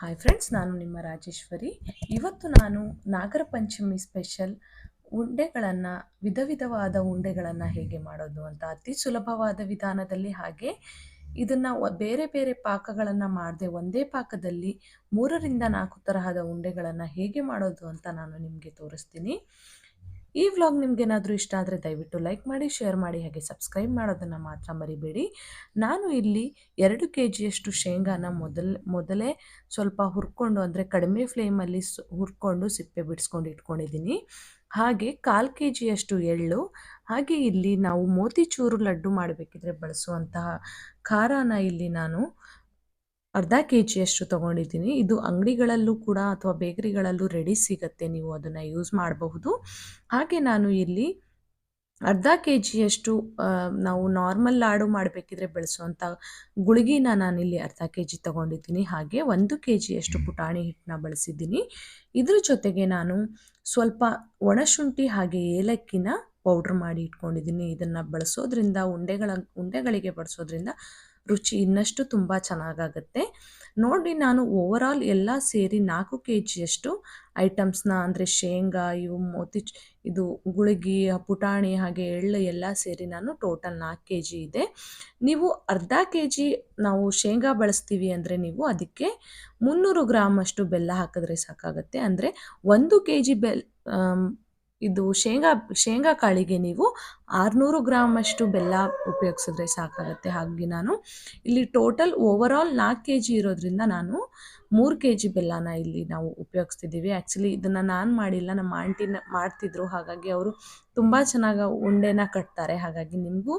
Hi friends ನಾನು ನಿಮ್ಮ ರಾಜೇಶ್ವರಿ. ಇವತ್ತು ನಾನು ನಾಗರ ಪಂಚಮಿ ಸ್ಪೆಷಲ್ ಉಂಡೆಗಳನ್ನು, ವಿಧ ವಿಧವಾದ ಉಂಡೆಗಳನ್ನು ಹೇಗೆ ಮಾಡೋದು ಅಂತ ಅತಿ ಸುಲಭವಾದ ವಿಧಾನದಲ್ಲಿ ಹಾಗೆ ಇದನ್ನು ಬೇರೆ ಬೇರೆ ಪಾಕಗಳನ್ನು ಮಾಡದೆ ಒಂದೇ ಪಾಕದಲ್ಲಿ ಮೂರರಿಂದ ನಾಲ್ಕು ತರಹದ ಉಂಡೆಗಳನ್ನು ಹೇಗೆ ಮಾಡೋದು ಅಂತ ನಾನು ನಿಮಗೆ ತೋರಿಸ್ತೀನಿ. ಈ ವ್ಲಾಗ್ ನಿಮಗೇನಾದರೂ ಇಷ್ಟ ಆದರೆ ದಯವಿಟ್ಟು ಲೈಕ್ ಮಾಡಿ, ಶೇರ್ ಮಾಡಿ, ಹಾಗೆ ಸಬ್ಸ್ಕ್ರೈಬ್ ಮಾಡೋದನ್ನು ಮಾತ್ರ ಮರಿಬೇಡಿ. ನಾನು ಇಲ್ಲಿ ಎರಡು ಕೆ ಜಿಯಷ್ಟು ಶೇಂಗಾನ ಮೊದಲ, ಮೊದಲೇ ಸ್ವಲ್ಪ ಹುರ್ಕೊಂಡು, ಅಂದರೆ ಕಡಿಮೆ ಫ್ಲೇಮಲ್ಲಿ ಹುರ್ಕೊಂಡು ಸಿಪ್ಪೆ ಬಿಡಿಸ್ಕೊಂಡು ಇಟ್ಕೊಂಡಿದ್ದೀನಿ. ಹಾಗೆ ಕಾಲು ಕೆ ಜಿಯಷ್ಟು ಎಳ್ಳು, ಹಾಗೆ ಇಲ್ಲಿ ನಾವು ಮೋತಿಚೂರು ಲಡ್ಡು ಮಾಡಬೇಕಿದ್ರೆ ಬಳಸುವಂತಹ ಖಾರಾನ ಇಲ್ಲಿ ನಾನು ಅರ್ಧ ಕೆ ಜಿಯಷ್ಟು ತೊಗೊಂಡಿದ್ದೀನಿ. ಇದು ಅಂಗಡಿಗಳಲ್ಲೂ ಕೂಡ ಅಥವಾ ಬೇಕರಿಗಳಲ್ಲೂ ರೆಡಿ ಸಿಗುತ್ತೆ. ನೀವು ಅದನ್ನು ಯೂಸ್ ಮಾಡಬಹುದು. ಹಾಗೆ ನಾನು ಇಲ್ಲಿ ಅರ್ಧ ಕೆ ಜಿಯಷ್ಟು ನಾವು ನಾರ್ಮಲ್ ಲಾಡು ಮಾಡಬೇಕಿದ್ರೆ ಬಳಸುವಂಥ ಗುಳಿಗಿನ ನಾನಿಲ್ಲಿ ಅರ್ಧ ಕೆ ಜಿ ತೊಗೊಂಡಿದ್ದೀನಿ. ಹಾಗೆ ಒಂದು ಕೆ ಜಿಯಷ್ಟು ಪುಟಾಣಿ ಹಿಟ್ಟನ್ನ ಬಳಸಿದ್ದೀನಿ. ಇದ್ರ ಜೊತೆಗೆ ನಾನು ಸ್ವಲ್ಪ ಒಣಶುಂಠಿ ಹಾಗೆ ಏಲಕ್ಕಿನ ಪೌಡ್ರ್ ಮಾಡಿ ಇಟ್ಕೊಂಡಿದ್ದೀನಿ. ಇದನ್ನು ಬಳಸೋದ್ರಿಂದ, ಉಂಡೆಗಳ, ಉಂಡೆಗಳಿಗೆ ಬಳಸೋದ್ರಿಂದ ರುಚಿ ಇನ್ನಷ್ಟು ತುಂಬ ಚೆನ್ನಾಗಾಗುತ್ತೆ. ನೋಡಿ, ನಾನು ಓವರಾಲ್ ಎಲ್ಲ ಸೇರಿ ನಾಲ್ಕು ಕೆ ಜಿಯಷ್ಟು ಐಟಮ್ಸ್ನ ಅಂದರೆ ಶೇಂಗಾ, ಇವು ಮೋತಿ, ಇದು ಗುಳಿಗಿ, ಪುಟಾಣಿ ಹಾಗೆ ಎಳ್ಳು ಎಲ್ಲ ಸೇರಿ ನಾನು ಟೋಟಲ್ ನಾಲ್ಕು ಕೆ ಜಿ ಇದೆ. ನೀವು ಅರ್ಧ ಕೆ ಜಿ ನಾವು ಶೇಂಗಾ ಬಳಸ್ತೀವಿ ಅಂದರೆ ನೀವು ಅದಕ್ಕೆ ಮುನ್ನೂರು ಗ್ರಾಮ್ ಅಷ್ಟು ಬೆಲ್ಲ ಹಾಕಿದ್ರೆ ಸಾಕಾಗುತ್ತೆ. ಅಂದರೆ ಒಂದು ಕೆ ಜಿ ಬೆಲ್ ಇದು ಶೇಂಗಾ ಶೇಂಗಾ ಕಾಳಿಗೆ ನೀವು ಆರುನೂರು ಗ್ರಾಮ್ ಅಷ್ಟು ಬೆಲ್ಲ ಉಪಯೋಗಿಸಿದ್ರೆ ಸಾಕಾಗುತ್ತೆ. ಹಾಗೆ ನಾನು ಇಲ್ಲಿ ಟೋಟಲ್ ಓವರಾಲ್ ನಾಲ್ಕು ಕೆ ಜಿ ಇರೋದ್ರಿಂದ ನಾನು ಮೂರು ಕೆ ಜಿ ಬೆಲ್ಲನ ಇಲ್ಲಿ ನಾವು ಉಪಯೋಗಿಸ್ತಿದ್ದೀವಿ. ಆ್ಯಕ್ಚುಲಿ ಇದನ್ನು ನಾನು ಮಾಡಿಲ್ಲ, ನಮ್ಮ ಆಂಟಿನ ಮಾಡ್ತಿದ್ರು. ಹಾಗಾಗಿ ಅವರು ತುಂಬ ಚೆನ್ನಾಗಿ ಉಂಡೆನ ಕಟ್ತಾರೆ. ಹಾಗಾಗಿ ನಿಮಗೂ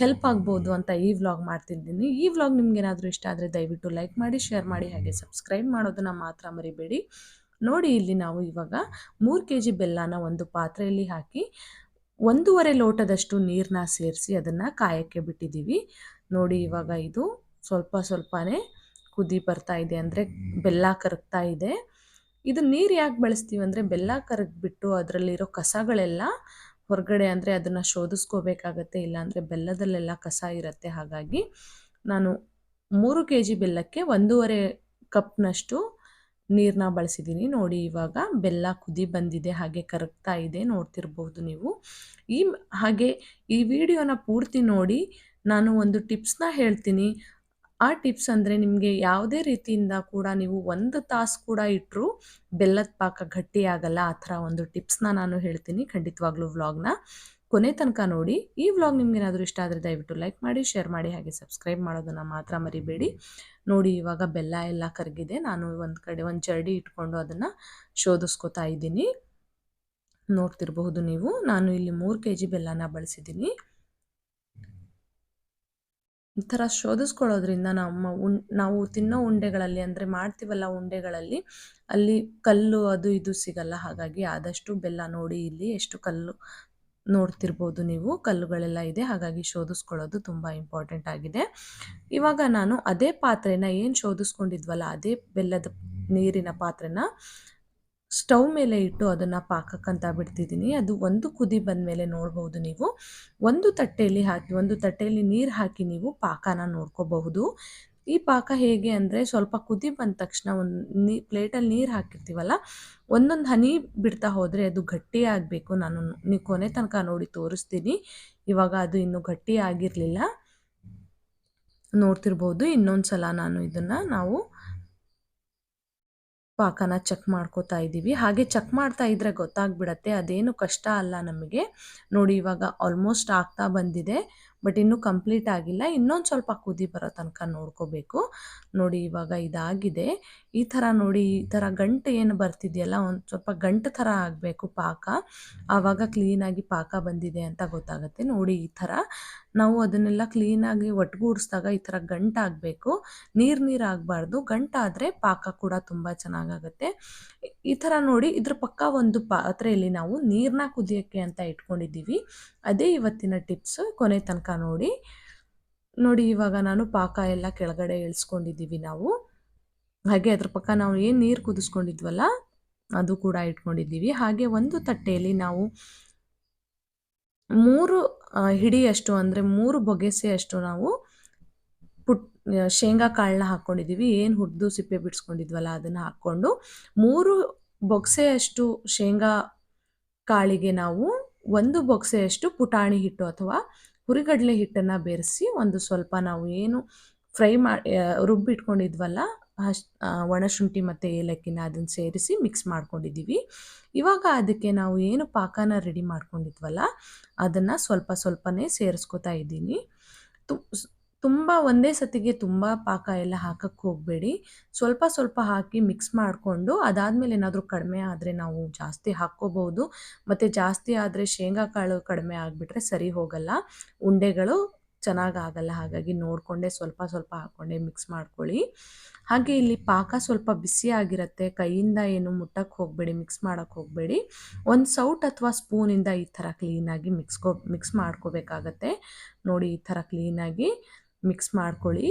ಹೆಲ್ಪ್ ಆಗ್ಬೋದು ಅಂತ ಈ ವ್ಲಾಗ್ ಮಾಡ್ತಿದ್ದೀನಿ. ಈ ವ್ಲಾಗ್ ನಿಮ್ಗೇನಾದರೂ ಇಷ್ಟ ಆದರೆ ದಯವಿಟ್ಟು ಲೈಕ್ ಮಾಡಿ ಶೇರ್ ಮಾಡಿ, ಹಾಗೆ ಸಬ್ಸ್ಕ್ರೈಬ್ ಮಾಡೋದನ್ನು ಮಾತ್ರ ಮರಿಬೇಡಿ. ನೋಡಿ ಇಲ್ಲಿ ನಾವು ಇವಾಗ ಮೂರು ಕೆ ಜಿ ಬೆಲ್ಲನ ಒಂದು ಪಾತ್ರೆಯಲ್ಲಿ ಹಾಕಿ ಒಂದೂವರೆ ಲೋಟದಷ್ಟು ನೀರನ್ನ ಸೇರಿಸಿ ಅದನ್ನು ಕಾಯಕ್ಕೆ ಬಿಟ್ಟಿದ್ದೀವಿ. ನೋಡಿ ಇವಾಗ ಇದು ಸ್ವಲ್ಪ ಸ್ವಲ್ಪನೇ ಕುದಿ ಬರ್ತಾ ಇದೆ ಅಂದರೆ ಬೆಲ್ಲ ಕರಗ್ತಾ ಇದೆ. ಇದು ನೀರು ಯಾಕೆ ಬಳಸ್ತೀವಿ ಅಂದರೆ ಬೆಲ್ಲ ಕರಗಿಬಿಟ್ಟು ಅದರಲ್ಲಿರೋ ಕಸಗಳೆಲ್ಲ ಹೊರಗಡೆ ಅಂದರೆ ಅದನ್ನು ಶೋಧಿಸ್ಕೋಬೇಕಾಗತ್ತೆ ಇಲ್ಲಾಂದರೆ ಬೆಲ್ಲದಲ್ಲೆಲ್ಲ ಕಸ ಇರುತ್ತೆ. ಹಾಗಾಗಿ ನಾನು ಮೂರು ಕೆ ಜಿ ಬೆಲ್ಲಕ್ಕೆ ಒಂದೂವರೆ ಕಪ್ನಷ್ಟು ನೀರನ್ನ ಬಳಸಿದ್ದೀನಿ ನೋಡಿ ಇವಾಗ ಬೆಲ್ಲ ಕುದಿ ಬಂದಿದೆ, ಹಾಗೆ ಕರಗ್ತಾ ಇದೆ, ನೋಡ್ತಿರ್ಬೋದು ನೀವು. ಈ ಹಾಗೆ ಈ ವಿಡಿಯೋನ ಪೂರ್ತಿ ನೋಡಿ ನಾನು ಒಂದು ಟಿಪ್ಸ್ನ ಹೇಳ್ತೀನಿ. ಆ ಟಿಪ್ಸ್ ಅಂದರೆ ನಿಮಗೆ ಯಾವುದೇ ರೀತಿಯಿಂದ ಕೂಡ ನೀವು ಒಂದು ತಾಸು ಕೂಡ ಇಟ್ಟರು ಬೆಲ್ಲದ ಪಾಕ ಗಟ್ಟಿಯಾಗಲ್ಲ. ಆ ಥರ ಒಂದು ಟಿಪ್ಸ್ನ ನಾನು ಹೇಳ್ತೀನಿ ಖಂಡಿತವಾಗ್ಲೂ ವ್ಲಾಗ್ನ ಕೊನೆ ತನಕ ನೋಡಿ, ಈ ವ್ಲಾಗ್ ನಿಮ್ಗೇನಾದರೂ ಇಷ್ಟ ಆದರೆ ದಯವಿಟ್ಟು ಲೈಕ್ ಮಾಡಿ ಶೇರ್ ಮಾಡಿ, ಹಾಗೆ ಸಬ್ಸ್ಕ್ರೈಬ್ ಮಾಡೋದನ್ನು ಮಾತ್ರ ಮರಿಬೇಡಿ. ನೋಡಿ, ಇವಾಗ ಬೆಲ್ಲ ಎಲ್ಲ ಕರಗಿದೆ. ನಾನು ಒಂದು ಕಡೆ ಒಂದು ಜರಡಿ ಇಟ್ಕೊಂಡು ಅದನ್ನು ಶೋಧಿಸ್ಕೊತಾ ಇದ್ದೀನಿ. ನೋಡ್ತಿರಬಹುದು ನೀವು. ನಾನು ಇಲ್ಲಿ ಮೂರು ಕೆ ಜಿ ಬೆಲ್ಲನ ಬಳಸಿದ್ದೀನಿ. ಈ ಥರ ಶೋಧಿಸ್ಕೊಳ್ಳೋದ್ರಿಂದ ನಮ್ಮ ಉಂ, ನಾವು ತಿನ್ನೋ ಉಂಡೆಗಳಲ್ಲಿ, ಅಂದರೆ ಮಾಡ್ತೀವಲ್ಲ ಉಂಡೆಗಳಲ್ಲಿ, ಅಲ್ಲಿ ಕಲ್ಲು ಅದು ಇದು ಸಿಗಲ್ಲ. ಹಾಗಾಗಿ ಆದಷ್ಟು ಬೆಲ್ಲ ನೋಡಿ, ಇಲ್ಲಿ ಎಷ್ಟು ಕಲ್ಲು ನೋಡ್ತಿರ್ಬೋದು ನೀವು. ಕಲ್ಲುಗಳೆಲ್ಲ ಇದೆ. ಹಾಗಾಗಿ ಶೋಧಿಸ್ಕೊಳ್ಳೋದು ತುಂಬ ಇಂಪಾರ್ಟೆಂಟ್ ಆಗಿದೆ. ಇವಾಗ ನಾನು ಅದೇ ಪಾತ್ರೆನ ಏನು ಶೋಧಿಸ್ಕೊಂಡಿದ್ವಲ್ಲ, ಅದೇ ಬೆಲ್ಲದ ನೀರಿನ ಪಾತ್ರೆನ ಸ್ಟವ್ ಮೇಲೆ ಇಟ್ಟು ಅದನ್ನು ಪಾಕಕ್ಕಂತ ಬಿಡ್ತಿದ್ದೀನಿ. ಅದು ಒಂದು ಕುದಿ ಬಂದ ಮೇಲೆ ನೋಡ್ಬೋದು ನೀವು. ಒಂದು ತಟ್ಟೆಯಲ್ಲಿ ಹಾಕಿ, ಒಂದು ತಟ್ಟೆಯಲ್ಲಿ ನೀರು ಹಾಕಿ ನೀವು ಪಾಕನ ನೋಡ್ಕೋಬಹುದು. ಈ ಪಾಕ ಹೇಗೆ ಅಂದರೆ ಸ್ವಲ್ಪ ಕುದಿ ಬಂದ ತಕ್ಷಣ ಒಂದು ನೀ, ಪ್ಲೇಟಲ್ಲಿ ನೀರು ಹಾಕಿರ್ತೀವಲ್ಲ, ಒಂದೊಂದು ಹನಿ ಬಿಡ್ತಾ ಹೋದರೆ ಅದು ಗಟ್ಟಿ ಆಗಬೇಕು ನಾನು ನೀವು ಕೊನೆ ತನಕ ನೋಡಿ ತೋರಿಸ್ತೀನಿ. ಇವಾಗ ಅದು ಇನ್ನೂ ಗಟ್ಟಿ ಆಗಿರಲಿಲ್ಲ. ನೋಡ್ತಿರ್ಬೋದು, ಇನ್ನೊಂದು ಸಲ ನಾನು ಇದನ್ನು ನಾವು ಪಾಕನ ಚೆಕ್ ಮಾಡ್ಕೋತಾ ಇದ್ದೀವಿ. ಹಾಗೆ ಚೆಕ್ ಮಾಡ್ತಾ ಇದ್ರೆ ಗೊತ್ತಾಗ್ಬಿಡತ್ತೆ, ಅದೇನು ಕಷ್ಟ ಅಲ್ಲ ನಮಗೆ. ನೋಡಿ, ಇವಾಗ ಆಲ್ಮೋಸ್ಟ್ ಆಗ್ತಾ ಬಂದಿದೆ. ಬಟ್ ಇನ್ನೂ ಕಂಪ್ಲೀಟ್ ಆಗಿಲ್ಲ. ಇನ್ನೊಂದು ಸ್ವಲ್ಪ ಕುದಿ ಬರೋ ತನಕ ನೋಡ್ಕೋಬೇಕು. ನೋಡಿ ಇವಾಗ ಇದಾಗಿದೆ. ಈ ಥರ ನೋಡಿ ಈ ಥರ ಗಂಟು ಏನು ಬರ್ತಿದೆಯಲ್ಲ, ಒಂದು ಸ್ವಲ್ಪ ಗಂಟು ಥರ ಆಗಬೇಕು ಪಾಕ. ಆವಾಗ ಕ್ಲೀನಾಗಿ ಪಾಕ ಬಂದಿದೆ ಅಂತ ಗೊತ್ತಾಗುತ್ತೆ. ನೋಡಿ ಈ ಥರ. ನಾವು ಅದನ್ನೆಲ್ಲ ಕ್ಲೀನಾಗಿ ಒಟ್ಟುಗೂಡಿಸಿದಾಗ ಈ ಥರ ಗಂಟಾಗಬೇಕು ನೀರು ನೀರು ಆಗಬಾರ್ದು. ಗಂಟಾದರೆ ಪಾಕ ಕೂಡ ತುಂಬ ಚೆನ್ನಾಗಾಗುತ್ತೆ. ಈ ಥರ ನೋಡಿ ಇದ್ರ ಪಕ್ಕ ಒಂದು ಪಾತ್ರೆಯಲ್ಲಿ ನಾವು ನೀರನ್ನ ಕುದಿಯೋಕ್ಕೆ ಅಂತ ಇಟ್ಕೊಂಡಿದ್ದೀವಿ. ಅದೇ ಇವತ್ತಿನ ಟಿಪ್ಸ್ ಕೊನೆ ತನಕ ನೋಡಿ. ನೋಡಿ, ಇವಾಗ ನಾನು ಪಾಕ ಎಲ್ಲ ಕೆಳಗಡೆ ಇಳಿಸ್ಕೊಂಡಿದ್ದೀವಿ ನಾವು. ಹಾಗೆ ಅದ್ರ ಪಕ್ಕ ನಾವು ಏನು ನೀರು ಕುದಿಸ್ಕೊಂಡಿದ್ವಲ್ಲ, ಅದು ಕೂಡ ಇಟ್ಕೊಂಡಿದ್ದೀವಿ. ಹಾಗೆ ಒಂದು ತಟ್ಟೆಯಲ್ಲಿ ನಾವು ಮೂರು ಹಿಡಿಯಷ್ಟು ಅಂದರೆ ಮೂರು ಬೊಗೆಸೆಯಷ್ಟು ನಾವು ಪುಟ್ ಶೇಂಗಾ ಕಾಳನ್ನ ಹಾಕ್ಕೊಂಡಿದ್ದೀವಿ ಏನು ಹುರಿದು ಸಿಪ್ಪೆ ಬಿಡಿಸ್ಕೊಂಡಿದ್ವಲ್ಲ ಅದನ್ನು ಹಾಕ್ಕೊಂಡು. ಮೂರು ಬೊಗಸೆಯಷ್ಟು ಶೇಂಗಾ ಕಾಳಿಗೆ ನಾವು ಒಂದು ಬೊಕ್ಸೆಯಷ್ಟು ಪುಟಾಣಿ ಹಿಟ್ಟು ಅಥವಾ ಹುರಿಗಡಲೆ ಹಿಟ್ಟನ್ನು ಬೆರೆಸಿ ಒಂದು ಸ್ವಲ್ಪ ನಾವು ಏನು ಫ್ರೈ ಮಾಡಿ ರುಬ್ಬಿಟ್ಕೊಂಡಿದ್ವಲ್ಲ ಒಣಶುಂಠಿ ಮತ್ತು ಏಲಕ್ಕಿನ ಅದನ್ನು ಸೇರಿಸಿ ಮಿಕ್ಸ್ ಮಾಡ್ಕೊಂಡಿದ್ದೀವಿ. ಇವಾಗ ಅದಕ್ಕೆ ನಾವು ಏನು ಪಾಕನ ರೆಡಿ ಮಾಡ್ಕೊಂಡಿದ್ವಲ್ಲ, ಅದನ್ನು ಸ್ವಲ್ಪ ಸ್ವಲ್ಪನೇ ಸೇರಿಸ್ಕೊತಾ ಇದ್ದೀನಿ. ತು ತುಂಬ ಒಂದೇ ಸತಿಗೆ ತುಂಬ ಪಾಕ ಎಲ್ಲ ಹಾಕಕ್ಕೆ ಹೋಗಬೇಡಿ. ಸ್ವಲ್ಪ ಸ್ವಲ್ಪ ಹಾಕಿ ಮಿಕ್ಸ್ ಮಾಡಿಕೊಂಡು ಅದಾದಮೇಲೆ ಏನಾದರೂ ಕಡಿಮೆ ಆದರೆ ನಾವು ಜಾಸ್ತಿ ಹಾಕ್ಕೋಬೋದು ಮತ್ತು ಜಾಸ್ತಿ ಆದರೆ ಶೇಂಗಾ ಕಾಳು ಕಡಿಮೆ ಆಗಿಬಿಟ್ರೆ ಸರಿ ಹೋಗಲ್ಲ. ಉಂಡೆಗಳು ಚೆನ್ನಾಗಾಗಲ್ಲ ಹಾಗಾಗಿ ನೋಡಿಕೊಂಡೆ ಸ್ವಲ್ಪ ಸ್ವಲ್ಪ ಹಾಕ್ಕೊಂಡೆ ಮಿಕ್ಸ್ ಮಾಡ್ಕೊಳ್ಳಿ. ಹಾಗೆ ಇಲ್ಲಿ ಪಾಕ ಸ್ವಲ್ಪ ಬಿಸಿ ಆಗಿರುತ್ತೆ, ಕೈಯಿಂದ ಏನು ಮುಟ್ಟಕ್ಕೆ ಹೋಗಬೇಡಿ ಮಿಕ್ಸ್ ಮಾಡೋಕ್ಕೆ ಹೋಗಬೇಡಿ. ಒಂದು ಸೌಟ್ ಅಥವಾ ಸ್ಪೂನಿಂದ ಈ ಥರ ಕ್ಲೀನಾಗಿ ಮಿಕ್ಸ್ಕೊ ಮಿಕ್ಸ್ ಮಾಡ್ಕೋಬೇಕಾಗತ್ತೆ. ನೋಡಿ ಈ ಥರ ಕ್ಲೀನಾಗಿ ಮಿಕ್ಸ್ ಮಾಡ್ಕೊಳ್ಳಿ.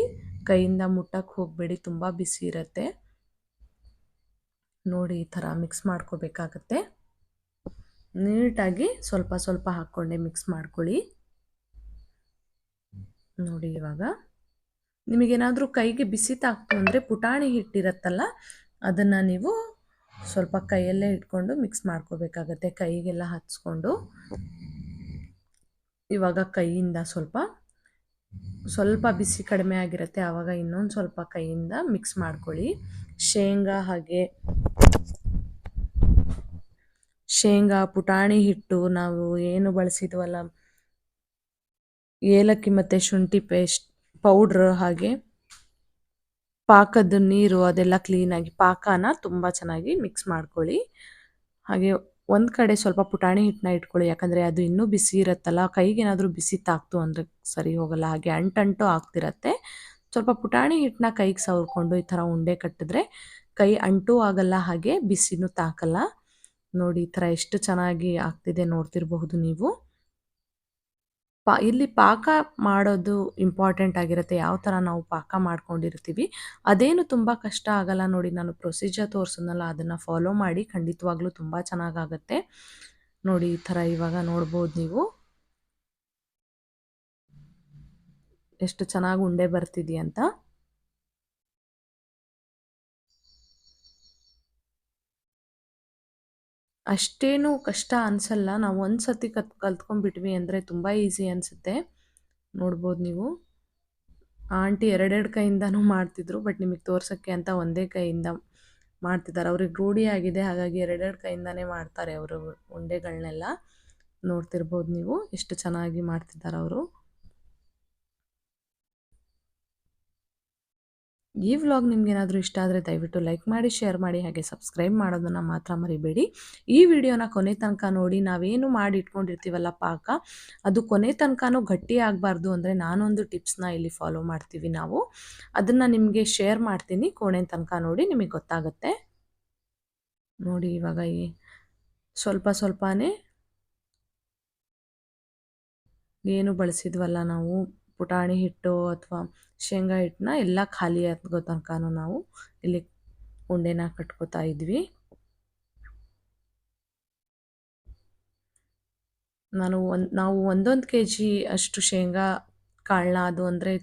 ಕೈಯಿಂದ ಮುಟ್ಟಕ್ಕೆ ಹೋಗಬೇಡಿ, ತುಂಬ ಬಿಸಿ ಇರುತ್ತೆ. ನೋಡಿ ಈ ಥರ ಮಿಕ್ಸ್ ಮಾಡ್ಕೋಬೇಕಾಗತ್ತೆ. ನೀಟಾಗಿ ಸ್ವಲ್ಪ ಸ್ವಲ್ಪ ಹಾಕ್ಕೊಂಡೆ ಮಿಕ್ಸ್ ಮಾಡ್ಕೊಳ್ಳಿ. ನೋಡಿ ಇವಾಗ. ನಿಮಗೇನಾದರೂ ಕೈಗೆ ಬಿಸಿ ತಾಕ್ತು ಅಂದರೆ ಪುಟಾಣಿ ಹಿಟ್ಟಿರತ್ತಲ್ಲ, ಅದನ್ನು ನೀವು ಸ್ವಲ್ಪ ಕೈಯಲ್ಲೇ ಇಟ್ಕೊಂಡು ಮಿಕ್ಸ್ ಮಾಡ್ಕೋಬೇಕಾಗತ್ತೆ, ಕೈಗೆಲ್ಲ ಹಚ್ಕೊಂಡು. ಇವಾಗ ಕೈಯಿಂದ ಸ್ವಲ್ಪ ಸ್ವಲ್ಪ ಬಿಸಿ ಕಡಿಮೆ ಆಗಿರುತ್ತೆ, ಆವಾಗ ಇನ್ನೊಂದು ಸ್ವಲ್ಪ ಕೈಯಿಂದ ಮಿಕ್ಸ್ ಮಾಡ್ಕೊಳ್ಳಿ. ಶೇಂಗಾ ಹಾಗೆ, ಶೇಂಗಾ, ಪುಟಾಣಿ ಹಿಟ್ಟು ನಾವು ಏನು ಬಳಸಿದ್ವಲ್ಲ, ಏಲಕ್ಕಿ ಮತ್ತು ಶುಂಠಿ ಪೇಸ್ಟ್ ಪೌಡ್ರ್ ಹಾಗೆ ಪಾಕದ ನೀರು ಅದೆಲ್ಲ ಕ್ಲೀನಾಗಿ ಪಾಕನ ತುಂಬ ಚೆನ್ನಾಗಿ ಮಿಕ್ಸ್ ಮಾಡ್ಕೊಳ್ಳಿ. ಹಾಗೆ ಒಂದು ಕಡೆ ಸ್ವಲ್ಪ ಪುಟಾಣಿ ಹಿಟ್ಟನ್ನ ಇಟ್ಕೊಳ್ಳಿ. ಯಾಕಂದರೆ ಅದು ಇನ್ನೂ ಬಿಸಿ ಇರುತ್ತಲ್ಲ, ಕೈಗೇನಾದರೂ ಬಿಸಿ ತಾಕ್ತು ಅಂದರೆ ಸರಿ ಹೋಗಲ್ಲ, ಹಾಗೆ ಅಂಟಂಟು ಆಗ್ತಿರತ್ತೆ. ಸ್ವಲ್ಪ ಪುಟಾಣಿ ಹಿಟ್ಟನ್ನ ಕೈಗೆ ಸವರ್ಕೊಂಡು ಈ ಥರ ಉಂಡೆ ಕಟ್ಟಿದ್ರೆ ಕೈ ಅಂಟು ಆಗಲ್ಲ, ಹಾಗೆ ಬಿಸಿನೂ ತಾಕಲ್ಲ. ನೋಡಿ, ಈ ಥರ ಎಷ್ಟು ಚೆನ್ನಾಗಿ ಆಗ್ತಿದೆ ನೋಡ್ತಿರಬಹುದು ನೀವು. ಪಾ, ಇಲ್ಲಿ ಪಾಕ ಮಾಡೋದು ಇಂಪಾರ್ಟೆಂಟ್ ಆಗಿರುತ್ತೆ. ಯಾವ ಥರ ನಾವು ಪಾಕ ಮಾಡ್ಕೊಂಡಿರ್ತೀವಿ. ಅದೇನು ತುಂಬ ಕಷ್ಟ ಆಗಲ್ಲ ನೋಡಿ. ನಾನು ಪ್ರೊಸೀಜರ್ ತೋರಿಸಿದ್ನಲ್ಲ, ಅದನ್ನು ಫಾಲೋ ಮಾಡಿ ಖಂಡಿತವಾಗ್ಲೂ ತುಂಬ ಚೆನ್ನಾಗಾಗತ್ತೆ. ನೋಡಿ, ಈ ಥರ ಇವಾಗ ನೋಡ್ಬೋದು ನೀವು. ಎಷ್ಟು ಚೆನ್ನಾಗಿ ಉಂಡೆ ಬರ್ತಿದೆಯಂತ. ಅಷ್ಟೇನು ಕಷ್ಟ ಅನಿಸಲ್ಲ. ನಾವು ಒಂದು ಸತಿ ಕತ್, ಕಲ್ತ್ಕೊಂಡ್ಬಿಟ್ವಿ ಅಂದರೆ ತುಂಬ ಈಸಿ ಅನಿಸುತ್ತೆ. ನೋಡ್ಬೋದು ನೀವು. ಆಂಟಿ ಎರಡೆರಡು ಕೈಯಿಂದನೂ ಮಾಡ್ತಿದ್ರು, ಬಟ್ ನಿಮಗೆ ತೋರ್ಸೋಕ್ಕೆ ಅಂತ ಒಂದೇ ಕೈಯಿಂದ ಮಾಡ್ತಿದ್ದಾರೆ. ಅವ್ರಿಗೆ ರೂಢಿಯಾಗಿದೆ ಹಾಗಾಗಿ ಎರಡೆರಡು ಕೈಯಿಂದನೇ ಮಾಡ್ತಾರೆ ಅವರು ಉಂಡೆಗಳನ್ನೆಲ್ಲ ನೋಡ್ತಿರ್ಬೋದು ನೀವು ಎಷ್ಟು ಚೆನ್ನಾಗಿ ಮಾಡ್ತಿದ್ದಾರೆ ಅವರು. ಈ ವ್ಲಾಗ್ ನಿಮ್ಗೇನಾದರೂ ಇಷ್ಟ ಆದರೆ ದಯವಿಟ್ಟು ಲೈಕ್ ಮಾಡಿ ಶೇರ್ ಮಾಡಿ, ಹಾಗೆ ಸಬ್ಸ್ಕ್ರೈಬ್ ಮಾಡೋದನ್ನು ಮಾತ್ರ ಮರಿಬೇಡಿ. ಈ ವಿಡಿಯೋನ ಕೊನೆ ತನಕ ನೋಡಿ, ನಾವೇನು ಮಾಡಿ ಇಟ್ಕೊಂಡಿರ್ತೀವಲ್ಲ ಪಾಕ, ಅದು ಕೊನೆ ತನಕನೂ ಗಟ್ಟಿ ಆಗಬಾರ್ದು ಅಂದರೆ ನಾನೊಂದು ಟಿಪ್ಸ್ನ ಇಲ್ಲಿ ಫಾಲೋ ಮಾಡ್ತೀವಿ ನಾವು. ಅದನ್ನು ನಿಮಗೆ ಶೇರ್ ಮಾಡ್ತೀನಿ, ಕೊನೆ ತನಕ ನೋಡಿ ನಿಮಗೆ ಗೊತ್ತಾಗುತ್ತೆ. ನೋಡಿ ಇವಾಗ ಈ ಸ್ವಲ್ಪ ಸ್ವಲ್ಪನೇ ಏನು ಬಳಸಿದ್ವಲ್ಲ ನಾವು. ಪುಟಾಣಿ ಹಿಟ್ಟು ಅಥವಾ ಶೇಂಗಾ ಹಿಟ್ಟನ್ನ ಎಲ್ಲ ಖಾಲಿ ಆಗೋ ತನಕನೂ ನಾವು ಇಲ್ಲಿ ಉಂಡೆನ ಕಟ್ಕೋತಾ ಇದ್ವಿ. ನಾನು ಒಂದು ನಾವು ಒಂದೊಂದು ಕೆ ಜಿ ಅಷ್ಟು ಶೇಂಗಾ ಕಾಳನ್ನ ಅದು ಅಂದರೆ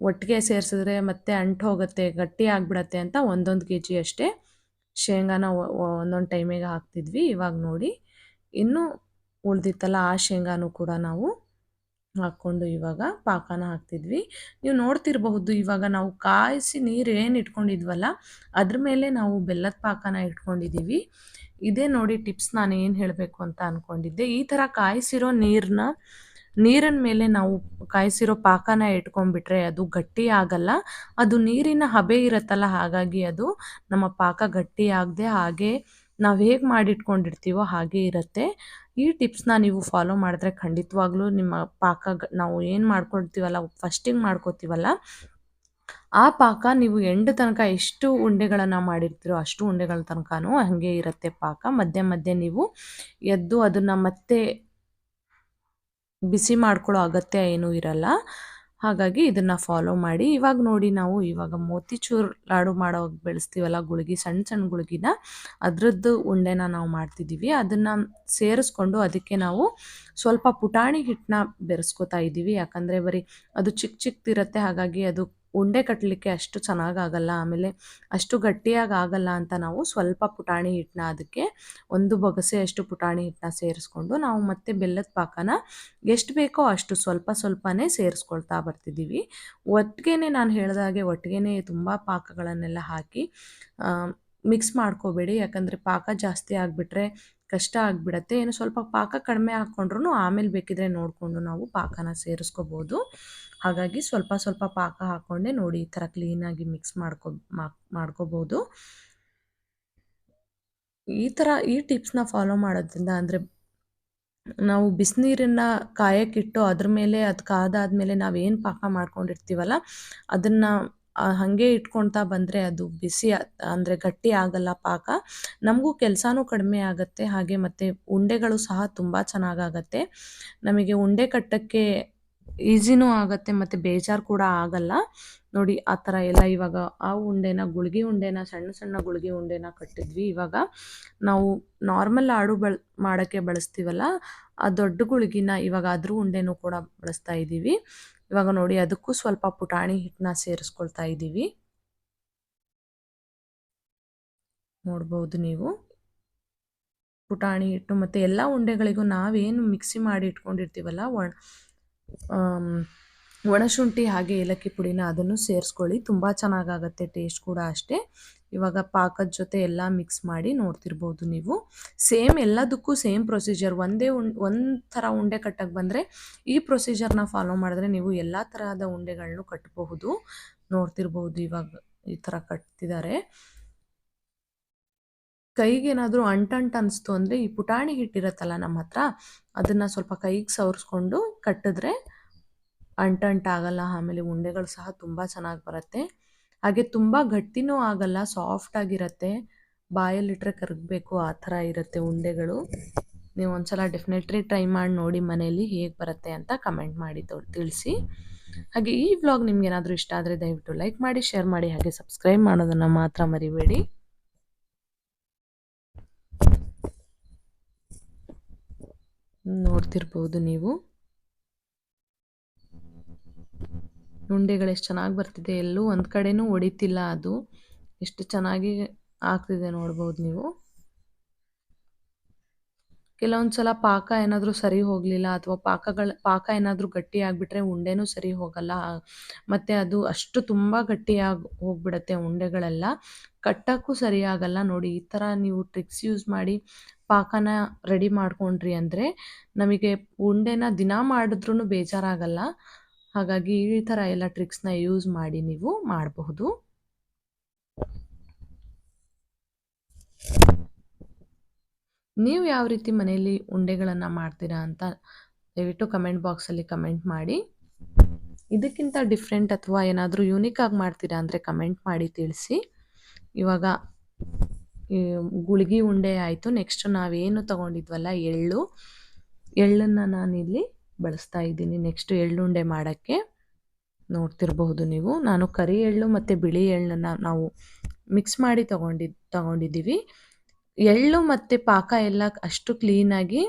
ಒಟ್ಟಿಗೆ ಸೇರಿಸಿದ್ರೆ ಮತ್ತೆ ಅಂಟು ಹೋಗುತ್ತೆ, ಗಟ್ಟಿ ಆಗಿಬಿಡತ್ತೆ ಅಂತ ಒಂದೊಂದು ಕೆ ಜಿ ಅಷ್ಟೇ ಶೇಂಗಾನ ಒಂದೊಂದು ಟೈಮಿಗೆ ಹಾಕ್ತಿದ್ವಿ. ಇವಾಗ ನೋಡಿ ಇನ್ನೂ ಉಳಿದಿತ್ತಲ್ಲ ಆ ಶೇಂಗಾನು ಕೂಡ ನಾವು ಹಾಕ್ಕೊಂಡು ಇವಾಗ ಪಾಕನ ಹಾಕ್ತಿದ್ವಿ. ನೀವು ನೋಡ್ತಿರಬಹುದು ಇವಾಗ ನಾವು ಕಾಯಿಸಿ ನೀರು ಏನು ಇಟ್ಕೊಂಡಿದ್ವಲ್ಲ, ಅದ್ರ ಮೇಲೆ ನಾವು ಬೆಲ್ಲದ ಪಾಕನ ಇಟ್ಕೊಂಡಿದ್ದೀವಿ ಇದೇ ನೋಡಿ ಟಿಪ್ಸ್ ನಾನು ಏನು ಹೇಳಬೇಕು ಅಂತ ಅಂದ್ಕೊಂಡಿದ್ದೆ ಈ ಥರ ಕಾಯಿಸಿರೋ ನೀರನ್ನ ನೀರಿನ ಮೇಲೆ ನಾವು ಕಾಯಿಸಿರೋ ಪಾಕನ ಇಟ್ಕೊಂಡ್ಬಿಟ್ರೆ ಅದು ಗಟ್ಟಿ ಆಗಲ್ಲ. ಅದು ನೀರಿನ ಹಬೆ ಇರುತ್ತಲ್ಲ, ಹಾಗಾಗಿ ಅದು ನಮ್ಮ ಪಾಕ ಗಟ್ಟಿ ಆಗದೆ ಹಾಗೆ ನಾವು ಹೇಗೆ ಮಾಡಿಟ್ಕೊಂಡಿರ್ತೀವೋ ಹಾಗೆ ಇರುತ್ತೆ. ಈ ಟಿಪ್ಸ್ನ ನೀವು ಫಾಲೋ ಮಾಡಿದ್ರೆ ಖಂಡಿತವಾಗ್ಲೂ ನಿಮ್ಮ ಪಾಕ ನಾವು ಏನು ಮಾಡ್ಕೊಳ್ತೀವಲ್ಲ ಫಸ್ಟಿಂಗ್ ಮಾಡ್ಕೋತೀವಲ್ಲ, ಆ ಪಾಕ ನೀವು ಎಂಡ್ ತನಕ ಎಷ್ಟು ಉಂಡೆಗಳನ್ನು ಮಾಡಿರ್ತೀರೋ ಅಷ್ಟು ಉಂಡೆಗಳ ತನಕನೂ ಹಾಗೆ ಇರುತ್ತೆ ಪಾಕ. ಮಧ್ಯೆ ಮಧ್ಯೆ ನೀವು ಎದ್ದು ಅದನ್ನು ಮತ್ತೆ ಬಿಸಿ ಮಾಡ್ಕೊಳ್ಳೋ ಅಗತ್ಯ ಏನೂ ಇರಲ್ಲ. ಹಾಗಾಗಿ ಇದನ್ನು ಫಾಲೋ ಮಾಡಿ. ಇವಾಗ ನೋಡಿ ನಾವು ಇವಾಗ ಮೋತಿಚೂರ್ ಲಾಡು ಮಾಡೋ ಬೆಳೆಸ್ತೀವಲ್ಲ ಗುಳಿಗೆ ಸಣ್ಣ ಸಣ್ಣ ಗುಳಿಗಿನ, ಅದರದ್ದು ಉಂಡೆನ ನಾವು ಮಾಡ್ತಿದ್ದೀವಿ ಅದನ್ನು ಸೇರಿಸ್ಕೊಂಡು ಅದಕ್ಕೆ ನಾವು ಸ್ವಲ್ಪ ಪುಟಾಣಿ ಹಿಟ್ಟನ್ನ ಬೆರೆಸ್ಕೊತಾ ಇದ್ದೀವಿ ಯಾಕಂದರೆ ಬರೀ ಅದು ಚಿಕ್ಕ ಚಿಕ್ಕದಿರುತ್ತೆ ಹಾಗಾಗಿ ಅದು ಉಂಡೆ ಕಟ್ಟಲಿಕ್ಕೆ ಅಷ್ಟು ಚೆನ್ನಾಗಾಗಲ್ಲ, ಆಮೇಲೆ ಅಷ್ಟು ಗಟ್ಟಿಯಾಗಿ ಆಗಲ್ಲ ಅಂತ ನಾವು ಸ್ವಲ್ಪ ಪುಟಾಣಿ ಹಿಟ್ಟನ್ನ ಅದಕ್ಕೆ ಒಂದು ಬೊಗಸೆ ಅಷ್ಟು ಪುಟಾಣಿ ಹಿಟ್ಟನ್ನ ಸೇರಿಸ್ಕೊಂಡು ನಾವು ಮತ್ತೆ ಬೆಲ್ಲದ ಪಾಕನ ಎಷ್ಟು ಬೇಕೋ ಅಷ್ಟು ಸ್ವಲ್ಪ ಸ್ವಲ್ಪನೇ ಸೇರಿಸ್ಕೊಳ್ತಾ ಬರ್ತಿದ್ದೀವಿ. ಒಟ್ಟಿಗೆ ನಾನು ಹೇಳಿದಾಗೆ ಒಟ್ಟಿಗೆ ತುಂಬ ಪಾಕಗಳನ್ನೆಲ್ಲ ಹಾಕಿ ಮಿಕ್ಸ್ ಮಾಡ್ಕೋಬೇಡಿ. ಯಾಕಂದರೆ ಪಾಕ ಜಾಸ್ತಿ ಆಗಿಬಿಟ್ರೆ ಕಷ್ಟ ಆಗಿಬಿಡತ್ತೆ. ಏನು ಸ್ವಲ್ಪ ಪಾಕ ಕಡಿಮೆ ಹಾಕ್ಕೊಂಡ್ರು ಆಮೇಲೆ ಬೇಕಿದ್ರೆ ನೋಡಿಕೊಂಡು ನಾವು ಪಾಕನ ಸೇರಿಸ್ಕೋಬೋದು. ಹಾಗಾಗಿ ಸ್ವಲ್ಪ ಸ್ವಲ್ಪ ಪಾಕ ಹಾಕೊಂಡೆ ನೋಡಿ ಈ ಥರ ಕ್ಲೀನಾಗಿ ಮಿಕ್ಸ್ ಮಾಡ್ಕೊ ಮಾಡ್ಕೋಬೋದು. ಈ ಥರ ಈ ಟಿಪ್ಸ್ನ ಫಾಲೋ ಮಾಡೋದ್ರಿಂದ ಅಂದರೆ ನಾವು ಬಿಸಿನೀರನ್ನು ಕಾಯಕ್ಕಿಟ್ಟು ಅದ್ರ ಮೇಲೆ ಅದು ಕಾದಾದ್ಮೇಲೆ ನಾವೇನು ಪಾಕ ಮಾಡ್ಕೊಂಡಿರ್ತೀವಲ್ಲ, ಅದನ್ನು ಹಾಗೆ ಇಟ್ಕೊಳ್ತಾ ಬಂದರೆ ಅದು ಬಿಸಿ, ಅಂದರೆ ಗಟ್ಟಿ ಆಗಲ್ಲ ಪಾಕ. ನಮಗೂ ಕೆಲಸನೂ ಕಡಿಮೆ ಆಗುತ್ತೆ, ಹಾಗೆ ಮತ್ತು ಉಂಡೆಗಳು ಸಹ ತುಂಬ ಚೆನ್ನಾಗಾಗತ್ತೆ. ನಮಗೆ ಉಂಡೆ ಕಟ್ಟೋಕ್ಕೆ ಈಸಿನೂ ಆಗುತ್ತೆ ಮತ್ತು ಬೇಜಾರು ಕೂಡ ಆಗಲ್ಲ. ನೋಡಿ, ಆ ಥರ ಎಲ್ಲ ಇವಾಗ ಆ ಉಂಡೆನ ಗುಳಿಗೆ ಉಂಡೆನ, ಸಣ್ಣ ಸಣ್ಣ ಗುಳಿಗೆ ಉಂಡೆನ ಕಟ್ಟಿದ್ವಿ. ಇವಾಗ ನಾವು ನಾರ್ಮಲ್ ಆಡು ಬಳ ಮಾಡೋಕ್ಕೆ ಬಳಸ್ತೀವಲ್ಲ, ಆ ದೊಡ್ಡ ಗುಳಿಗಿನ ಇವಾಗ ಅದ್ರ ಉಂಡೆನೂ ಕೂಡ ಬಳಸ್ತಾ ಇದ್ದೀವಿ. ಇವಾಗ ನೋಡಿ, ಅದಕ್ಕೂ ಸ್ವಲ್ಪ ಪುಟಾಣಿ ಹಿಟ್ಟನ್ನ ಸೇರಿಸ್ಕೊಳ್ತಾ ಇದ್ದೀವಿ. ನೋಡ್ಬೋದು ನೀವು. ಪುಟಾಣಿ ಹಿಟ್ಟು ಮತ್ತು ಎಲ್ಲ ಉಂಡೆಗಳಿಗೂ ನಾವೇನು ಮಿಕ್ಸಿ ಮಾಡಿ ಇಟ್ಕೊಂಡಿರ್ತೀವಲ್ಲ, ಒಣ ಒಣಶುಂಠಿ ಹಾಗೆ ಏಲಕ್ಕಿ ಪುಡಿನ ಅದನ್ನು ಸೇರಿಸ್ಕೊಳ್ಳಿ. ತುಂಬ ಚೆನ್ನಾಗಾಗತ್ತೆ ಟೇಸ್ಟ್ ಕೂಡ ಅಷ್ಟೇ. ಇವಾಗ ಪಾಕದ ಜೊತೆ ಎಲ್ಲ ಮಿಕ್ಸ್ ಮಾಡಿ ನೋಡ್ತಿರ್ಬೋದು ನೀವು. ಸೇಮ್ ಎಲ್ಲದಕ್ಕೂ ಸೇಮ್ ಪ್ರೊಸೀಜರ್ ಒಂದೇ ಉಂಡ್ ಒಂದು ಉಂಡೆ ಕಟ್ಟಕ್ಕೆ ಬಂದರೆ ಈ ಪ್ರೊಸೀಜರ್ನ ಫಾಲೋ ಮಾಡಿದ್ರೆ ನೀವು ಎಲ್ಲ ತರಹದ ಉಂಡೆಗಳನ್ನು ಕಟ್ಟಬಹುದು ನೋಡ್ತಿರ್ಬೋದು ಇವಾಗ ಈ ಥರ ಕಟ್ತಿದ್ದಾರೆ. ಕೈಗೇನಾದರೂ ಅಂಟಂಟ್ ಅನಿಸ್ತು ಅಂದರೆ ಈ ಪುಟಾಣಿ ಹಿಟ್ಟಿರತ್ತಲ್ಲ ನಮ್ಮ ಹತ್ರ, ಅದನ್ನು ಸ್ವಲ್ಪ ಕೈಗೆ ಸವರಿಸ್ಕೊಂಡು ಕಟ್ಟಿದ್ರೆ ಅಂಟಂಟಾಗಲ್ಲ ಆಮೇಲೆ ಉಂಡೆಗಳು ಸಹ ತುಂಬ ಚೆನ್ನಾಗಿ ಬರುತ್ತೆ. ಹಾಗೆ ತುಂಬ ಗಟ್ಟಿನೂ ಆಗಲ್ಲ ಸಾಫ್ಟ್ ಆಗಿರುತ್ತೆ. ಬಾಯಲ್ಲಿಟ್ಟರೆ ಕರಗಬೇಕು, ಆ ಥರ ಇರುತ್ತೆ ಉಂಡೆಗಳು. ನೀವು ಒಂದ್ಸಲ ಡೆಫಿನೆಟ್ಲಿ ಟ್ರೈ ಮಾಡಿ ನೋಡಿ ಮನೆಯಲ್ಲಿ ಹೇಗೆ ಬರುತ್ತೆ ಅಂತ ಕಮೆಂಟ್ ಮಾಡಿ ತಿಳಿಸಿ. ಹಾಗೆ ಈ ವ್ಲಾಗ್ ನಿಮ್ಗೆ ಏನಾದರೂ ಇಷ್ಟ ಆದರೆ ದಯವಿಟ್ಟು ಲೈಕ್ ಮಾಡಿ ಶೇರ್ ಮಾಡಿ, ಹಾಗೆ ಸಬ್ಸ್ಕ್ರೈಬ್ ಮಾಡೋದನ್ನು ಮಾತ್ರ ಮರಿಬೇಡಿ. ನೋಡ್ತಿರ್ಬೋದು ನೀವು. ಉಂಡೆಗಳು ಎಷ್ಟು ಚೆನ್ನಾಗಿ ಬರ್ತಿದೆ ಎಲ್ಲೂ, ಒಂದು ಕಡೆನೂ ಹೊಡಿತಿಲ್ಲ ಅದು. ಎಷ್ಟು ಚೆನ್ನಾಗಿ ಆಗ್ತಿದೆ ನೋಡ್ಬೋದು ನೀವು. ಕೆಲವೊಂದು ಸಲ ಪಾಕ ಏನಾದರೂ ಸರಿ ಹೋಗಲಿಲ್ಲ ಅಥವಾ ಪಾಕಗಳ, ಪಾಕ ಏನಾದರೂ ಗಟ್ಟಿ ಆಗಿಬಿಟ್ರೆ ಉಂಡೆನೂ ಸರಿ ಹೋಗಲ್ಲ. ಮತ್ತು ಅದು ಅಷ್ಟು ತುಂಬ ಗಟ್ಟಿಯಾಗಿ ಹೋಗ್ಬಿಡತ್ತೆ ಉಂಡೆಗಳೆಲ್ಲ. ಕಟ್ಟಕ್ಕೂ ಸರಿಯಾಗಲ್ಲ ನೋಡಿ, ಈ ಥರ ನೀವು ಟ್ರಿಕ್ಸ್ ಯೂಸ್ ಮಾಡಿ ಪಾಕನ ರೆಡಿ ಮಾಡ್ಕೊಂಡ್ರಿ ಅಂದರೆ ನಮಗೆ ಉಂಡೆನ ದಿನ ಮಾಡಿದ್ರೂ ಬೇಜಾರಾಗಲ್ಲ. ಹಾಗಾಗಿ ಈ ಥರ ಎಲ್ಲ ಟ್ರಿಕ್ಸ್ನ ಯೂಸ್ ಮಾಡಿ ನೀವು ಮಾಡಬಹುದು. ನೀವು ಯಾವ ರೀತಿ ಮನೆಯಲ್ಲಿ ಉಂಡೆಗಳನ್ನು ಮಾಡ್ತೀರಾ ಅಂತ ದಯವಿಟ್ಟು ಕಮೆಂಟ್ ಬಾಕ್ಸಲ್ಲಿ ಕಮೆಂಟ್ ಮಾಡಿ. ಇದಕ್ಕಿಂತ ಡಿಫ್ರೆಂಟ್ ಅಥವಾ ಏನಾದರೂ ಯೂನಿಕ್ ಆಗಿ ಮಾಡ್ತೀರಾ ಅಂದರೆ ಕಮೆಂಟ್ ಮಾಡಿ ತಿಳಿಸಿ. ಇವಾಗ ಗುಳಿಗೆ ಉಂಡೆ ಆಯಿತು. ನೆಕ್ಸ್ಟ್ ನಾವೇನು ತಗೊಂಡಿದ್ವಲ್ಲ ಎಳ್ಳು. ಎಳ್ಳನ್ನು ನಾನಿಲ್ಲಿ ಬಳಸ್ತಾ ಇದ್ದೀನಿ. ನೆಕ್ಸ್ಟ್ ಎಳ್ಳುಂಡೆ ಮಾಡೋಕ್ಕೆ ನೋಡ್ತಿರಬಹುದು ನೀವು. ನಾನು ಕರಿ ಎಳ್ಳು ಮತ್ತು ಬಿಳಿ ಎಳ್ಳನ್ನು ನಾವು ಮಿಕ್ಸ್ ಮಾಡಿ ತಗೊಂಡಿದ್ದು ತಗೊಂಡಿದ್ದೀವಿ. ಎಳ್ಳು ಮತ್ತು ಪಾಕ ಎಲ್ಲ ಅಷ್ಟು ಕ್ಲೀನಾಗಿ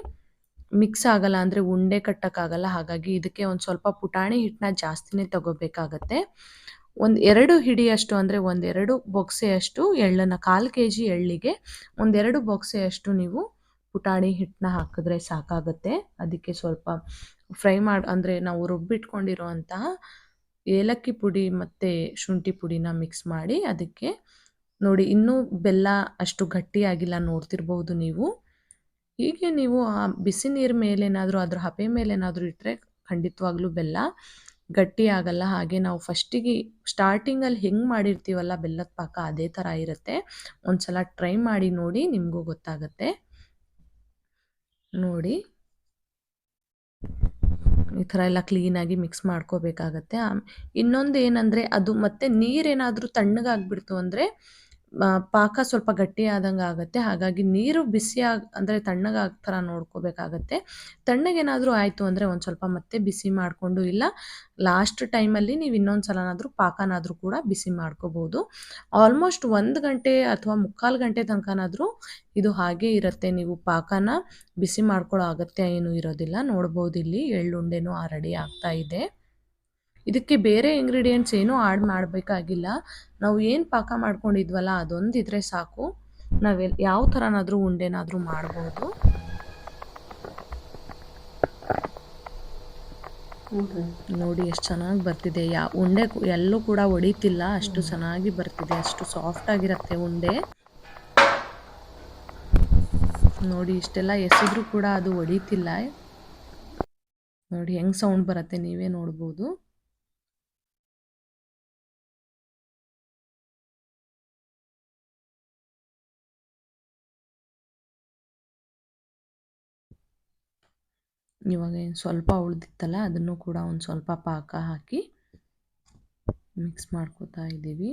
ಮಿಕ್ಸ್ ಆಗಲ್ಲ ಅಂದರೆ ಉಂಡೆ ಕಟ್ಟೋಕ್ಕಾಗಲ್ಲ. ಹಾಗಾಗಿ ಇದಕ್ಕೆ ಒಂದು ಸ್ವಲ್ಪ ಪುಟಾಣಿ ಹಿಟ್ಟನ್ನ ಜಾಸ್ತಿನೇ ತಗೋಬೇಕಾಗತ್ತೆ. ಒಂದು ಎರಡು ಹಿಡಿಯಷ್ಟು ಅಂದರೆ ಒಂದೆರಡು ಬೊಕ್ಸೆಯಷ್ಟು ಎಳ್ಳನ್ನು, ಕಾಲು ಕೆ ಜಿ ಎಳ್ಳಿಗೆ ಒಂದೆರಡು ಬೊಕ್ಸೆಯಷ್ಟು ನೀವು ಪುಟಾಣಿ ಹಿಟ್ಟನ್ನ ಹಾಕಿದ್ರೆ ಸಾಕಾಗುತ್ತೆ. ಅದಕ್ಕೆ ಸ್ವಲ್ಪ ಫ್ರೈ ಮಾಡಿ, ಅಂದರೆ ನಾವು ರುಬ್ಬಿಟ್ಕೊಂಡಿರೋ ಅಂತಹ ಏಲಕ್ಕಿ ಪುಡಿ ಮತ್ತು ಶುಂಠಿ ಪುಡಿನ ಮಿಕ್ಸ್ ಮಾಡಿ ಅದಕ್ಕೆ ನೋಡಿ ಇನ್ನೂ ಬೆಲ್ಲ ಅಷ್ಟು ಗಟ್ಟಿಯಾಗಿಲ್ಲ ನೋಡ್ತಿರ್ಬೋದು ನೀವು. ಹೀಗೆ ನೀವು ಆ ಬಿಸಿ ನೀರು ಮೇಲೇನಾದರೂ, ಅದ್ರ ಹಬೆ ಮೇಲೇನಾದರೂ ಇಟ್ಟರೆ ಖಂಡಿತವಾಗ್ಲೂ ಬೆಲ್ಲ. ಗಟ್ಟಿ ಆಗಲ್ಲ, ಹಾಗೆ ನಾವು ಫಸ್ಟಿಗೆ ಸ್ಟಾರ್ಟಿಂಗಲ್ಲಿ ಹೆಂಗೆ ಮಾಡಿರ್ತೀವಲ್ಲ ಬೆಲ್ಲದ ಪಾಕ ಅದೇ ಥರ ಇರುತ್ತೆ. ಒಂದು ಸಲ ಟ್ರೈ ಮಾಡಿ ನೋಡಿ ನಿಮಗೂ ಗೊತ್ತಾಗುತ್ತೆ. ನೋಡಿ. ಈ ಥರ ಎಲ್ಲ ಕ್ಲೀನಾಗಿ ಮಿಕ್ಸ್ ಮಾಡ್ಕೋಬೇಕಾಗತ್ತೆ. ಇನ್ನೊಂದು ಏನಂದರೆ ಅದು ಮತ್ತೆ ನೀರೇನಾದರೂ ತಣ್ಣಗಾಗ್ಬಿಡ್ತು ಅಂದರೆ ಪಾಕ ಸ್ವಲ್ಪ ಗಟ್ಟಿ ಆದಂಗೆ ಆಗುತ್ತೆ. ಹಾಗಾಗಿ ನೀರು ಬಿಸಿ ಆಗ, ಅಂದರೆ ತಣ್ಣಗಾಗ ಥರ ನೋಡ್ಕೋಬೇಕಾಗತ್ತೆ. ತಣ್ಣಗೇನಾದರೂ ಆಯಿತು ಅಂದರೆ ಒಂದು ಸ್ವಲ್ಪ ಮತ್ತೆ ಬಿಸಿ ಮಾಡಿಕೊಂಡು ಇಲ್ಲ, ಲಾಸ್ಟ್ ಟೈಮಲ್ಲಿ ನೀವು ಇನ್ನೊಂದು ಸಲನಾದರೂ ಪಾಕನಾದರೂ ಕೂಡ ಬಿಸಿ ಮಾಡ್ಕೋಬೋದು. ಆಲ್ಮೋಸ್ಟ್ ಒಂದು ಗಂಟೆ ಅಥವಾ ಮುಕ್ಕಾಲು ಗಂಟೆ ತನಕನಾದರೂ ಇದು ಹಾಗೇ ಇರುತ್ತೆ. ನೀವು ಪಾಕನ ಬಿಸಿ ಮಾಡ್ಕೊಳ್ಳೋ ಅಗತ್ಯ ಏನೂ ಇರೋದಿಲ್ಲ. ನೋಡ್ಬೋದು ಇಲ್ಲಿ ಎಳ್ಳುಂಡೆನೂ ಆ ರೆಡಿ ಆಗ್ತಾ ಇದೆ. ಇದಕ್ಕೆ ಬೇರೆ ಇಂಗ್ರೀಡಿಯೆಂಟ್ಸ್ ಏನೂ ಆಡ್ ಮಾಡಬೇಕಾಗಿಲ್ಲ. ನಾವು ಏನು ಪಾಕ ಮಾಡ್ಕೊಂಡಿದ್ವಲ್ಲ ಅದೊಂದಿದ್ರೆ ಸಾಕು. ನಾವೆಲ್ ಯಾವ ಥರನಾದರೂ ಉಂಡೆನಾದರೂ ಮಾಡ್ಬೋದು. ನೋಡಿ ಎಷ್ಟು ಚೆನ್ನಾಗಿ ಬರ್ತಿದೆ. ಯಾ, ಉಂಡೆ ಎಲ್ಲೂ ಕೂಡ ಒಡಿತಿಲ್ಲ. ಅಷ್ಟು ಚೆನ್ನಾಗಿ ಬರ್ತಿದೆ. ಅಷ್ಟು ಸಾಫ್ಟ್ ಆಗಿರುತ್ತೆ ಉಂಡೆ. ನೋಡಿ ಇಷ್ಟೆಲ್ಲ ಎಸಿದ್ರೂ ಕೂಡ ಅದು ಒಡಿತಿಲ್ಲ. ನೋಡಿ ಹೆಂಗ್ ಸೌಂಡ್ ಬರುತ್ತೆ ನೀವೇ ನೋಡ್ಬೋದು. ಇವಾಗ ಏನು ಸ್ವಲ್ಪ ಉಳಿದಿತ್ತಲ್ಲ, ಅದನ್ನು ಕೂಡ ಒಂದು ಸ್ವಲ್ಪ ಪಾಕ ಹಾಕಿ ಮಿಕ್ಸ್ ಮಾಡ್ಕೋತಾ ಇದ್ದೀವಿ.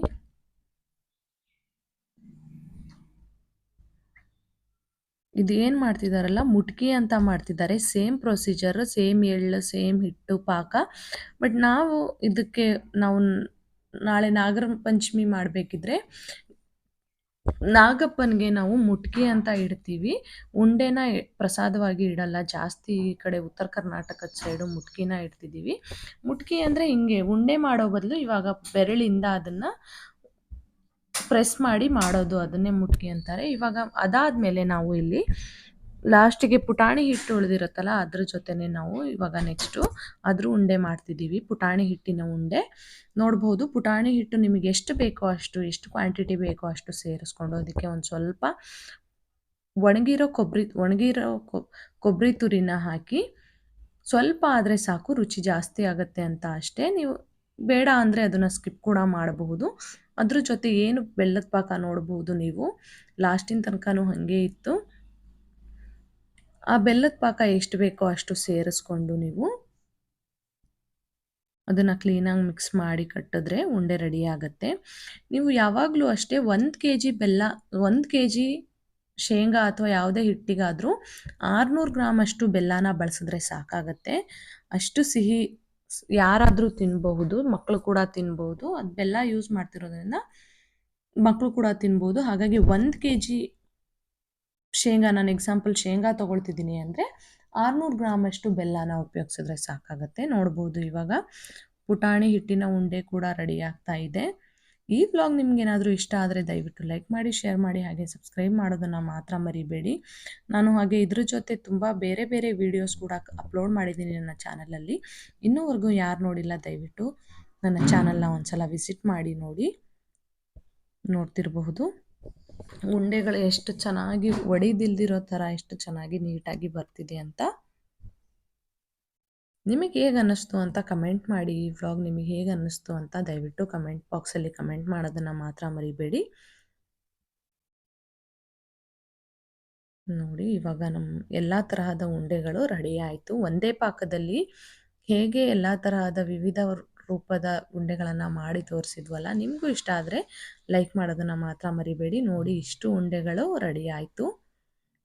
ಇದು ಏನು ಮಾಡ್ತಿದಾರಲ್ಲ ಮುಟ್ಕಿ ಅಂತ ಮಾಡ್ತಿದ್ದಾರೆ. ಸೇಮ್ ಪ್ರೊಸೀಜರ್ ಸೇಮ್ ಎಳ್ಳು, ಸೇಮ್ ಹಿಟ್ಟು ಪಾಕ. ಬಟ್ ನಾವು ಇದಕ್ಕೆ ನಾವು ನಾಳೆ ನಾಗರ ಪಂಚಮಿ ಮಾಡಬೇಕಿದ್ರೆ ನಾಗಪ್ಪನಿಗೆ ನಾವು ಮುಟ್ಕಿ ಅಂತ ಇಡ್ತೀವಿ. ಉಂಡೆನ ಪ್ರಸಾದವಾಗಿ ಇಡಲ್ಲ. ಜಾಸ್ತಿ ಈ ಕಡೆ ಉತ್ತರ ಕರ್ನಾಟಕದ ಸೈಡು ಮುಟ್ಕಿನ ಇಡ್ತಿದ್ದೀವಿ ಮುಟ್ಕಿ ಅಂದರೆ ಹಿಂಗೆ, ಉಂಡೆ ಮಾಡೋ ಬದಲು ಇವಾಗ ಬೆರಳಿಂದ ಅದನ್ನು ಪ್ರೆಸ್ ಮಾಡಿ ಮಾಡೋದು, ಅದನ್ನೇ ಮುಟ್ಕಿ ಅಂತಾರೆ. ಇವಾಗ ಅದಾದಮೇಲೆ ನಾವು ಇಲ್ಲಿ ಲಾಸ್ಟಿಗೆ ಪುಟಾಣಿ ಹಿಟ್ಟು ಉಳಿದಿರುತ್ತಲ್ಲ ಅದ್ರ ಜೊತೆನೆ ನಾವು ಇವಾಗ ನೆಕ್ಸ್ಟು ಅದ್ರ ಉಂಡೆ ಮಾಡ್ತಿದ್ದೀವಿ. ಪುಟಾಣಿ ಹಿಟ್ಟಿನ ಉಂಡೆ. ನೋಡ್ಬೋದು ಪುಟಾಣಿ ಹಿಟ್ಟು ನಿಮಗೆ ಎಷ್ಟು ಬೇಕೋ ಅಷ್ಟು, ಎಷ್ಟು ಕ್ವಾಂಟಿಟಿ ಬೇಕೋ ಅಷ್ಟು ಸೇರಿಸ್ಕೊಂಡು ಅದಕ್ಕೆ ಒಂದು ಸ್ವಲ್ಪ ಒಣಗಿರೋ ಕೊಬ್ಬರಿ ಒಣಗಿರೋ ಕೊಬ್ಬರಿ ತುರಿನ ಹಾಕಿ ಸ್ವಲ್ಪ ಆದರೆ ಸಾಕು, ರುಚಿ ಜಾಸ್ತಿ ಆಗುತ್ತೆ ಅಂತ ಅಷ್ಟೇ. ನೀವು ಬೇಡ ಅಂದರೆ ಅದನ್ನು ಸ್ಕಿಪ್ ಕೂಡ ಮಾಡಬಹುದು. ಅದ್ರ ಜೊತೆ ಏನು ಬೆಲ್ಲದ ಪಾಕ ನೋಡಬಹುದು ನೀವು. ಲಾಸ್ಟಿನ ತನಕನೂ ಹಾಗೆ ಇತ್ತು. ಆ ಬೆಲ್ಲದ ಪಾಕ ಎಷ್ಟು ಬೇಕೋ ಅಷ್ಟು ಸೇರಿಸ್ಕೊಂಡು ನೀವು ಅದನ್ನು ಕ್ಲೀನಾಗಿ ಮಿಕ್ಸ್ ಮಾಡಿ ಕಟ್ಟಿದ್ರೆ ಉಂಡೆ ರೆಡಿ ಆಗುತ್ತೆ. ನೀವು ಯಾವಾಗಲೂ ಅಷ್ಟೇ ಒಂದು ಕೆ ಜಿ ಬೆಲ್ಲ, ಒಂದು ಕೆ ಜಿ ಶೇಂಗಾ ಅಥವಾ ಯಾವುದೇ ಹಿಟ್ಟಿಗಾದರೂ ಆರುನೂರು ಗ್ರಾಮ್ ಅಷ್ಟು ಬೆಲ್ಲನ ಬಳಸಿದ್ರೆ ಸಾಕಾಗತ್ತೆ. ಅಷ್ಟು ಸಿಹಿ ಯಾರಾದರೂ ತಿನ್ಬಹುದು ಮಕ್ಕಳು ಕೂಡ ತಿನ್ಬೋದು ಅದು ಬೆಲ್ಲ ಯೂಸ್ ಮಾಡ್ತಿರೋದ್ರಿಂದ ಮಕ್ಕಳು ಕೂಡ ತಿನ್ಬೋದು ಹಾಗಾಗಿ ಒಂದು ಕೆ ಜಿ ಶೇಂಗಾ, ನಾನು ಎಕ್ಸಾಂಪಲ್ ಶೇಂಗಾ ತೊಗೊಳ್ತಿದ್ದೀನಿ ಅಂದರೆ ಆರುನೂರು ಗ್ರಾಮ್ ಅಷ್ಟು ಬೆಲ್ಲನ ಉಪಯೋಗಿಸಿದ್ರೆ ಸಾಕಾಗುತ್ತೆ. ನೋಡ್ಬೋದು ಇವಾಗ ಪುಟಾಣಿ ಹಿಟ್ಟಿನ ಉಂಡೆ ಕೂಡ ರೆಡಿ ಆಗ್ತಾ ಇದೆ. ಈ ವ್ಲಾಗ್ ನಿಮ್ಗೇನಾದರೂ ಇಷ್ಟ ಆದರೆ ದಯವಿಟ್ಟು ಲೈಕ್ ಮಾಡಿ ಶೇರ್ ಮಾಡಿ, ಹಾಗೆ ಸಬ್ಸ್ಕ್ರೈಬ್ ಮಾಡೋದನ್ನು ಮಾತ್ರ ಮರಿಬೇಡಿ. ನಾನು ಹಾಗೆ ಇದ್ರ ಜೊತೆ ತುಂಬ ಬೇರೆ ಬೇರೆ ವೀಡಿಯೋಸ್ ಕೂಡ ಅಪ್ಲೋಡ್ ಮಾಡಿದ್ದೀನಿ ನನ್ನ ಚಾನಲಲ್ಲಿ ಇನ್ನೂವರೆಗೂ ಯಾರು ನೋಡಿಲ್ಲ ದಯವಿಟ್ಟು ನನ್ನ ಚಾನಲ್ನ ಒಂದ್ಸಲ ವಿಸಿಟ್ ಮಾಡಿ ನೋಡಿ, ನೋಡ್ತಿರಬಹುದು. ಉಂಡೆಗಳು ಎಷ್ಟು ಚೆನ್ನಾಗಿ ಒಡೆದಿಲ್ದಿರೋ ಥರ ಎಷ್ಟು ಚೆನ್ನಾಗಿ ನೀಟಾಗಿ ಬರ್ತಿದೆ ಅಂತ ನಿಮಗೆ ಹೇಗೆ ಅನ್ನಿಸ್ತು ಅಂತ ಕಮೆಂಟ್ ಮಾಡಿ. ಈ ವ್ಲಾಗ್ ನಿಮಗೆ ಹೇಗೆ ಅನ್ನಿಸ್ತು ಅಂತ ದಯವಿಟ್ಟು ಕಮೆಂಟ್ ಬಾಕ್ಸಲ್ಲಿ ಕಮೆಂಟ್ ಮಾಡೋದನ್ನು ಮಾತ್ರ ಮರಿಬೇಡಿ. ನೋಡಿ, ಇವಾಗ ನಮ್ಮ ಎಲ್ಲ ತರಹದ ಉಂಡೆಗಳು ರೆಡಿ ಆಯಿತು. ಒಂದೇ ಪಾಕದಲ್ಲಿ ಹೇಗೆ ಎಲ್ಲ ತರಹದ ವಿವಿಧ ರೂಪದ ಉಂಡೆಗಳನ್ನು ಮಾಡಿ ತೋರಿಸಿದ್ವಲ್ಲ, ನಿಮಗೂ ಇಷ್ಟ ಆದರೆ ಲೈಕ್ ಮಾಡೋದನ್ನು ಮಾತ್ರ ಮರಿಬೇಡಿ. ನೋಡಿ ಇಷ್ಟು ಉಂಡೆಗಳು ರೆಡಿ ಆಯಿತು.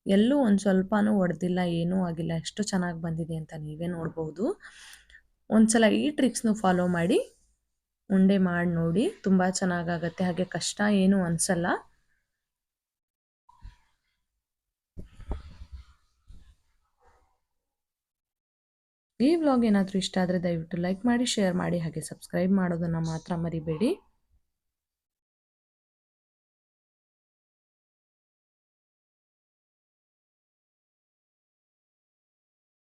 ಎಲ್ಲೂ ಒಂದು ಸ್ವಲ್ಪನೂ ಒಡೆದಿಲ್ಲ, ಏನೂ ಆಗಿಲ್ಲ, ಎಷ್ಟು ಚೆನ್ನಾಗಿ ಬಂದಿದೆ ಅಂತ ನೀವೇ ನೋಡ್ಬೋದು. ಒಂದ್ಸಲ ಈ ಟ್ರಿಕ್ಸ್ನು ಫಾಲೋ ಮಾಡಿ, ಉಂಡೆ ಮಾಡಿ ನೋಡಿ, ತುಂಬ ಚೆನ್ನಾಗಾಗತ್ತೆ ಹಾಗೆ ಕಷ್ಟ ಏನೂ ಅನಿಸಲ್ಲ. ಈ ವ್ಲಾಗ್ ಏನಾದರೂ ಇಷ್ಟ ಆದರೆ ದಯವಿಟ್ಟು ಲೈಕ್ ಮಾಡಿ ಶೇರ್ ಮಾಡಿ, ಹಾಗೆ ಸಬ್ಸ್ಕ್ರೈಬ್ ಮಾಡೋದನ್ನು ಮಾತ್ರ ಮರಿಬೇಡಿ.